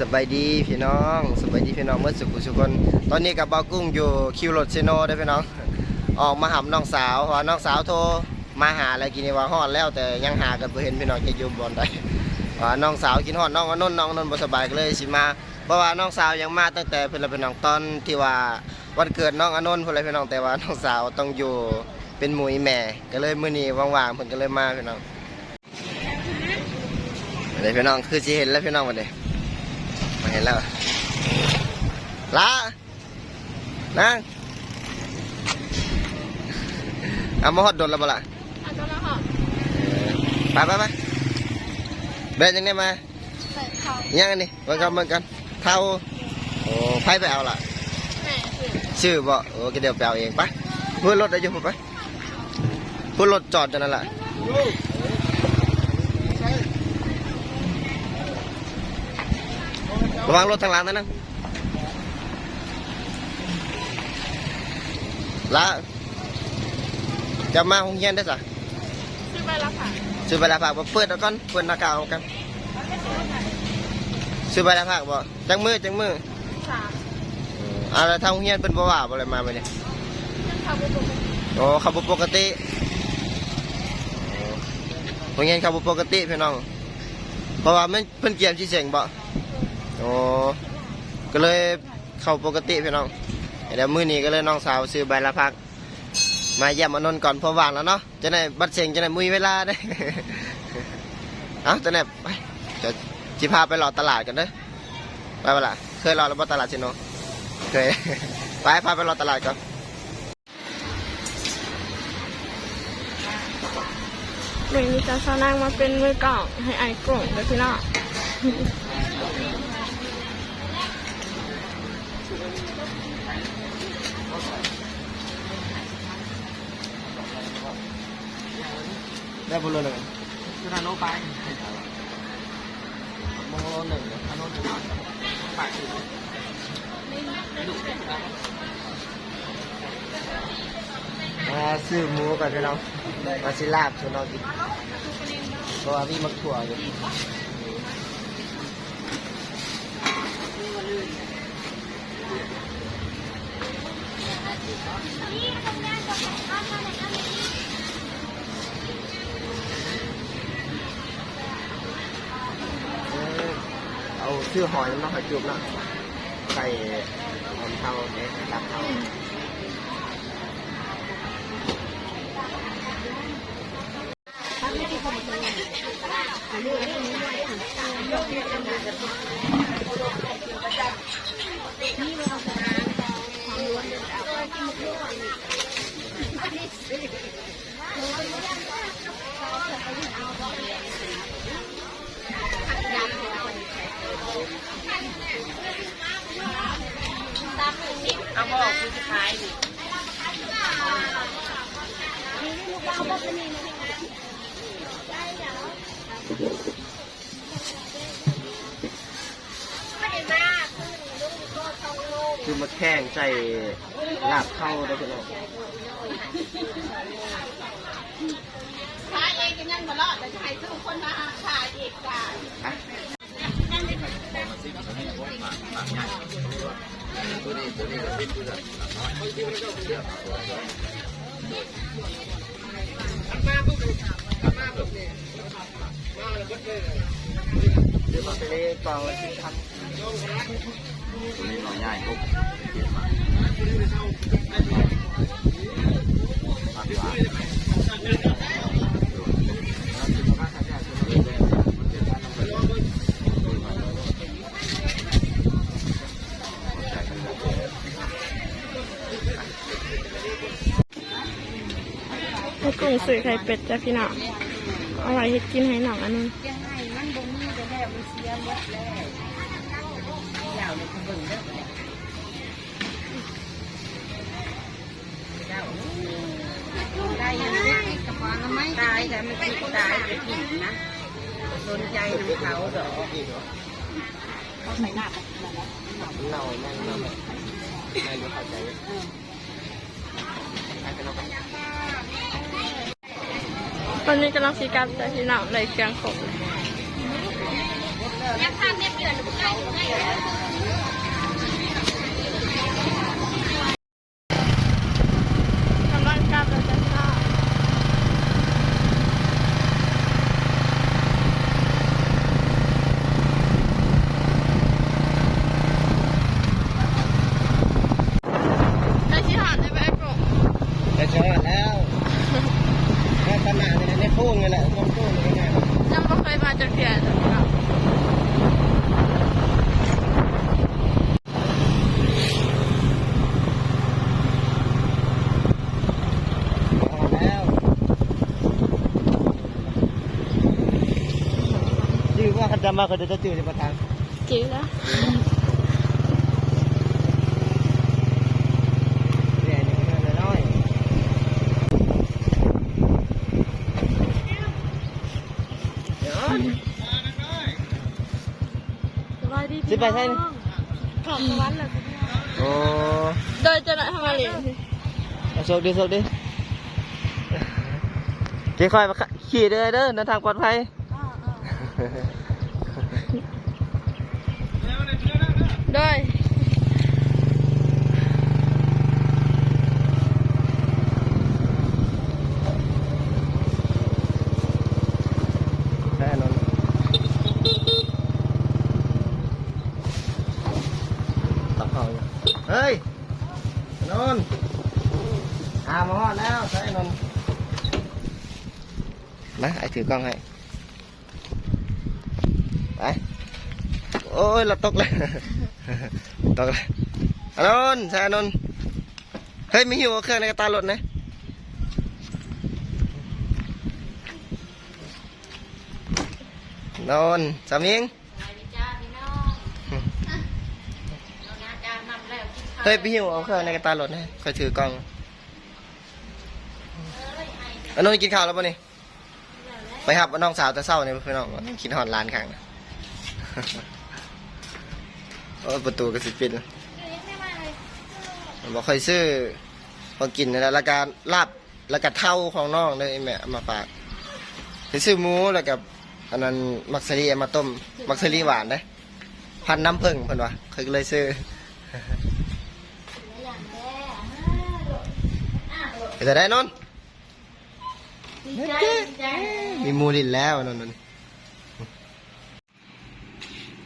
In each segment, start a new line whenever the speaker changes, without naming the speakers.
สบายดีพี่น้องสบายดีพี่น้องเมื่อสุขสุคน ตอนนี้กับเบากุ้งอยู่คิวรถเซโนได้พี่น้อง ออกมาหาน้องสาวว่าน้องสาวโทรมาหาอะไรกินว่าฮอดแล้วแต่ยังหากันบ่เห็นพี่น้องจะอยู่บอนใดว่าน้องสาวกินฮอดน้องอนนน้องอนนบ่สบายก็เลยสิมาเพราะว่าน้องสาวยังมาตั้งแต่เพิ่นละพี่น้องตอนที่ว่าวันเกิดน้องอนนท์เพิ่นละพี่น้องแต่ว่าน้องสาวต้องอยู่เป็นหมุยแม่ก็เลยมื้อนี้ว่างๆเพิ่นก็เลยมาพี่น้องเดี๋ยวพี่น้องคือสิเห็นแล้วพี่น้องบัดนี้ มาเห็นแล้วละนั่งเอามาฮอดโดนแล้วบ่ล่ะ
อะก็แล้วค่ะ
ไปไปไปเดินยังไงมา
ใส่เขา
ยังอันนี้เหมือนกันเหมือนกันเท่าโอ้ไผไปเอาล่ะ
แม่คือ
ชื่อบ่โอ้ก็เดี๋ยวไปเอาเองไปพูดรถได้อยู่พูดไปพูดรถจอดจนนั่นแหละ ระวังรถทางหลังนะนะละจะมาห้องเรียนได้สะ
ซื้อไปแล้วค่ะ
ซื้อไปแล้วฝากบ่เปิดเอาก่อนเปิดหน้ากากเอากันซื้อไปแล้วฝากบ่จังมือจังมือ
สาม
เอะไรทางโรงเรียนเป็นบ่ว่าบ่อะไรมาไปเนี่ย
ยังทำบุญบุญ
โอ้ขับบ่ปกติโรงเรียนขับบ่ปกติพี่น้องเพราะว่ามันเพิ่นเกียมชี้เสียงบ่ โอ้ก็เลยเข้าปกติพี่น้องเดี๋ยวมื้อนี้ก็เลยน้องสาวซื้อใบละพัก มาเยี่ยมอนนท์ก่อนพอว่างแล้วเนาะจะได้บัดเสียงจะได้มุยเวลาได้เอ้าจะได้ไปจะจิพาไปหลอดตลาดกันเด้อไปเวลาเคยหลอดแล้วบ่ตลาดสิโนเคยไปพาไปหลอดตลาดก่อน
หนึ่งมีจะสร้างมาเป็นมือกล่องให้ไอ้กล่องเดี๋ยวพี่น้อง
ได้บุญเลย
คือนาโนไป
มองโลหนึ่ง
นาโนหนึ่งปากคือดุ
มาซื้อหมูก่ ชื่อหอยมาหอยจุบนะใส่หอมเทาเนี่ยลาบเทา
เอาบ คือสุดท้ายดิ
คือมาแข่งใส่ลาบเข้าได้พี่น้อง
ขายเองก็ยังบ่รอดแต่ให้ซื้อคนมาขายอีกจ้า
อะ เดี๋ยวมาไปเลยกล่องละสิบพัน
ตัวนี้เราใหญ่ปุ๊บ
ไอ้กล่องสื่อไข่เป็ดจ้ะพี่น้องเอาไว้เฮ็ดกินให้หนังอันนึง
ยังไงมันบ่มีแต่แล้วมันเสียหมดแล้วยาวเลยคุณเบิ่งเด้อเจ้าได้ยังไงกับปอนไม่ตายแต่มันติดตายจะถิ่นนะสนใจน้ำเขาดอกเขาใส่หน้าไปแล้ว
เน่าแม่งเน่าไม่รู้เข้าใจ
ตอนนี้กำลังสีกับจ้ะพี่น้องเลยเชียงครบเลย
ยังทานเนี่ยเดือนหรือไงหรือไง
กำลังกลับแล้วจ้ะพี่น้องได้ที่หาดได้ไหมไอ้โปร่ง
จะชอดแล้วแค่ข นาดนี้นพุ่งแหละต้นพุ่งเลยนะ
ยังไม่เคยมาจากเทียนจ้ะพี่น้อง
แล้วจื้อว่าคันจะมาก็จะจื้อในประธาน
จริงนะ
เนี่ยนี่มันน้อย
ส บายดี
สิไปใช่
ขอบสวรรค์เลยจ้ะพี่น้อง
โอ้
โดยจะไหนทำอะไรสิ
โชคดีโชคดีเจ๊ค่อยมาขี่เด้อเด้อเดินทางปลอดภัย
โดย
แน่นอนตับเขาอยู่ เฮ้ยนนท์อามาฮอดแล้วใช่นนท์มาไอ้ถือกล้องให้ไปโอ้ยเราตกเลยตกเลยอานนท์ใช่อนนเฮ้ยมีหิวเครื่องในกระตารถนะนนท์สามิง
จ้าพี่น้องเรางานการนำแล้ว
เฮ้ยพี่หิวเอาเครื่องในกระตารถนะคอยถือกล้องอานนท์กินข้าวแล้วป่ะนี่ไปหับน้องสาวแต่เศร้าเนี่ยพี่อน้องคิดหอนร้านข้างนะโอ้ประตูก็สิปิดแล้วบอกคอยซื้อพอกินนี่และแล้วก็ลาบแล้วก็เท่าของน้องเลยแม่มาฝากไปซื้อหมูแล้วกับอันนั้นมักซารีมาต้มมักซารีหวานนะพันน้ำผึ้งเพิ่นว่าเคยเลยซื้อ ไปแต่ได้นนท์
ดีใจดีใจ
มีหมูลินแล้วนนท์นนท์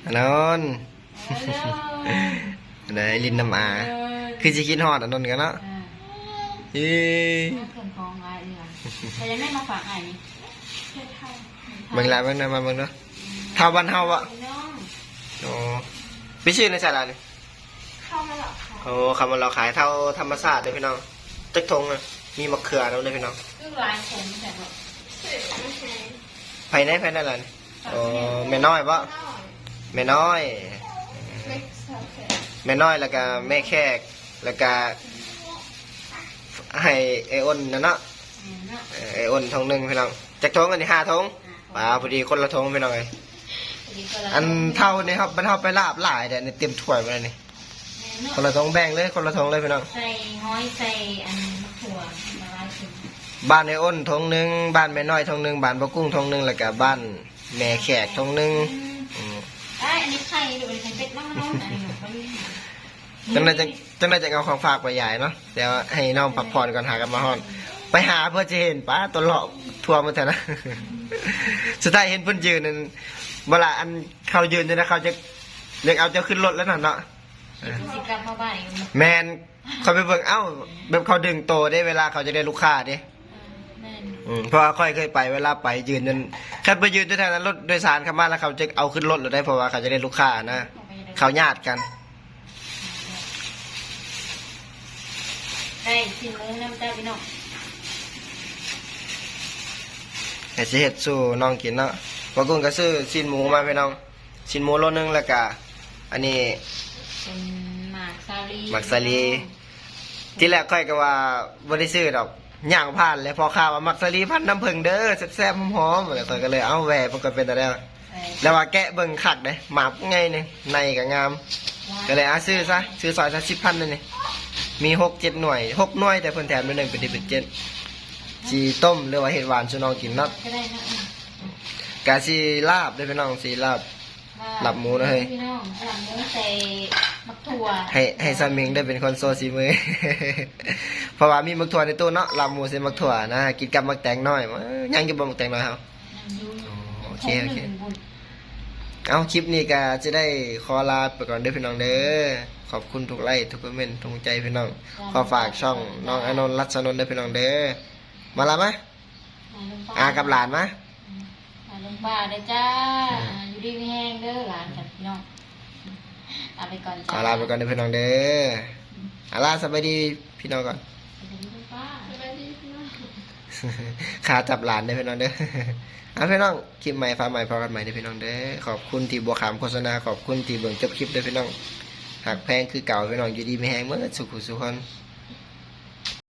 อันนนท์อันไหนลินน้ำอาคือจะกินฮอดอันนนท์กันเนาะเย้
เครื่องของไอ้เนี่ยแต่ยังไม่มาฝากไอ้นี่
เบิ่งหลายเบิ่งหนะมาเบิ่งเนาะเท่าบ้านเฮาอะ
พี่น้อง
โอ้ไปชื่อในสารานี่
เข้ามาหรอคะ
โอ้คำว่าเราขายเท่าธรรมศาสตร์เลยพี่น้องตึกทงอะ มีมะเขือแล้วเลยพี่น้อง
คือลายผมแต่แบบ
ภายในภายในอะไรนี่โอ้แม่น้อยปะแม่น้อย แม่น้อยแล้วก็แม่แขกแล้วก็ให้ไออ้นนะเนาะ
เนาะ
เอ่อไออ้นทงหนึ่งพี่น้องจากทงอันนี้ห้าทงป่าพอดีคนละทงพี่น้องเลยอันเท่านี่ครับมันเท่าไปลาบหลายเดี๋ยวนี่เต็มถ้วยมาเลยนี่คนละทงแบ่งเลยคนละทงเลยพี่น้อง
ใส่ห้อยใส่อัน
บ้านไออ้นทงหนึ่งบ้านแม่น้อยทงหนึ่งบ้านปะกุ้งทงหนึ่งแล้วก็บ้านแม่แขกทงหนึ่งอืม
ไอ้อันนี้ไข่หรือเป็นไข่เป็ดน้ำมันน้องอันนี้หนูก็ไม่
จังไรจังจังไรจะเอาของฝากไปใหญ่เนาะเดี๋ยวให้น้องพักผ่อนก่อนหากันมาฮอน ไปหาเพื่อจะเห็นป้าตัวหลอกทัวร์มาเถอะนะสุดท้ายเห็นเพิ่นยืนนั่นเวลาอันเขายืนเนี่ยนะเขาจะเรียกเอาเจ้าขึ้นรถแล้วน่ะเนาะ
สิกลับมาบ้านอีก
แมนเขาไปเบิ่งเอ้าแบบเขาดึงโตได้เวลาเขาจะได้ลูกค้าเด้
แม่น
อืมเพราะว่าค่อยเคยไปเวลาไปยืนนั่นแค่ไปยืนด้วยทางนั้นรถโดยสารเข้ามาแล้วเขาจะเอาขึ้นรถเราได้เพราะว่าเขาจะได้ลูกค้านะเขาญาติกัน
ได้ชิ้นหมูน้ำตาพี่น้อง
แต่สิเฮ็ดสู้น้องกินเนาะว่ากุ้งก็ซื้อชิ้นหมูมาไปน้องชิ้นหมูโลนึงแล้วก็อันนี้
เป็นหมากซาลี
หมักสาลีที่แรกค่อยก็ว่าบ่ได้ซื้อดอก ย่างผ่านเลยพอข่าวว่ามักสลีพันน้ำผึ้งเด้อแซ่บๆหอมๆแล้วค่อยก็เลยเอาแหวมันก็เป็นแต่แล้ว
ใส่
แล้วว่าแกะเบิ่งคักเด้หมาบไงนี่ในก็งาม ก็เลยเอาซื้อซะซื้อซอยซะ10,000นั่นนี่มี6 7หน่วย6หน่วยแต่เพิ่นแถมมาหนึงเป็นที่เป็นเจ็ดสีต้มหรือว่าเห็ดหวานชูน้องกินเนาะ
ก็ได้นะ
กะสีลาบได้อพี่น้องสีลาบ หลับหมูนะเฮ้ย
พี่น้องหลับหมูใส่มักถั่ว
ให้ให้ซามิงได้เป็นคนโซซีมือ เพราะว่ามีมักถั่วในตู้เนาะลำหมูใส่มักถั่วนะ กินกับมักแตงน้อยมายังอยู่บ่มักแตงน้อยครับโอเคโอเคเอาคลิปนี้ก็จะได้ขอลาไปก่อนเด้อพี่น้องเด้อขอบคุณทุกไลค์ทุกคอมเมนต์ทุกใจพี่น้อง ขอฝากช่องน้องอานนท์รัชนนท์เด้อพี่น้องเด้อมาละมะอากับหลานมะ
หาลงป่าเด้อจ้า อยู่ดีมีแห้งเด้อหลานกับพี่น้องลาไปก่อน
ข
จ้า
อลาไปก่อนเด้อพี่น้องเด้ออาลาสบายดีพี่น้องก่อน
สวัสดีป้า
ขาจับหลานเด้อพี่น้องเด้อเอาพี่น้องคลิปใหม่ฟ้าใหม่พอกันใหม่เด้อพี่น้องเด้อขอบคุณที่บัวขามโฆษณาขอบคุณที่เบิ่งจบคลิปเด้อพี่น้องหากแพงคือเก่าพี่น้องอยู่ดีไม่แห้งเมื่อสุขุสุขคน